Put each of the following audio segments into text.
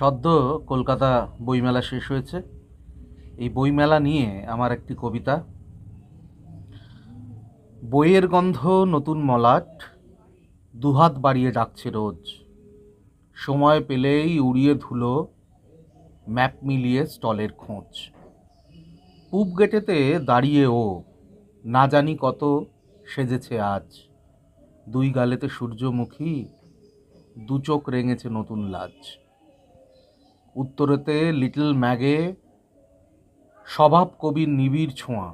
সদ্য কলকাতা বইমেলা শেষ হয়েছে। এই বইমেলা নিয়ে আমার একটি কবিতা। বইয়ের গন্ধ নতুন মলাট, দুহাত বাড়িয়ে ডাকছে রোজ। সময় পেলেই উড়িয়ে ধুলো, ম্যাপ মিলিয়ে স্টলের খোঁজ। পূব গেটেতে দাঁড়িয়ে ও না জানি কত সেজেছে আজ। দুই গালেতে সূর্যমুখী দু চোখ রেঙেছে নতুন লাজ। উত্তরেতে লিটল ম্যাগে স্বভাব কবির নিবিড় ছোঁয়া।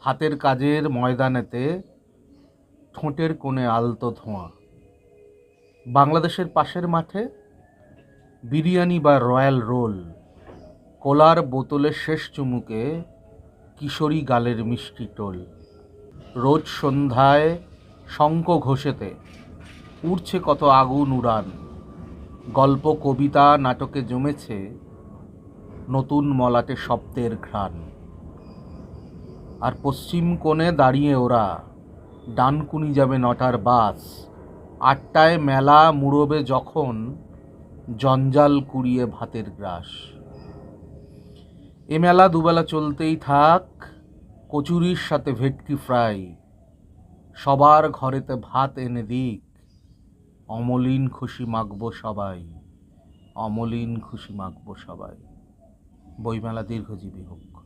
হাতের কাজের ময়দানেতে ঠোঁটের কোণে আলতো ধোঁয়া। বাংলাদেশের পাশের মাঠে বিরিয়ানি বা রয়্যাল রোল, কোলার বোতলের শেষ চুমুকে কিশোরী গালের মিষ্টি টোল। রোজ সন্ধ্যায় শঙ্খ ঘোষেতে, উড়ছে কত আগুন উড়ান। গল্প, কবিতা, নাটকে জমেছে নতুন মলাটে শব্দের ঘ্রাণ। আর পশ্চিম কোণে দাঁড়িয়ে ওরা ডানকুনি যাবে নটার বাস। আটটায় মেলা মুড়বে যখন জঞ্জাল কুড়িয়ে ভাতের গ্রাস। এ মেলা দুবেলা চলতেই থাক, কচুরির সাথে ভেটকি ফ্রাই, সবার ঘরেতে ভাত এনে দিক। অমলিন খুশি মাগব সবাই অমলিন খুশি মাগব সবাই। বইমেলা দীর্ঘজীবী হোক।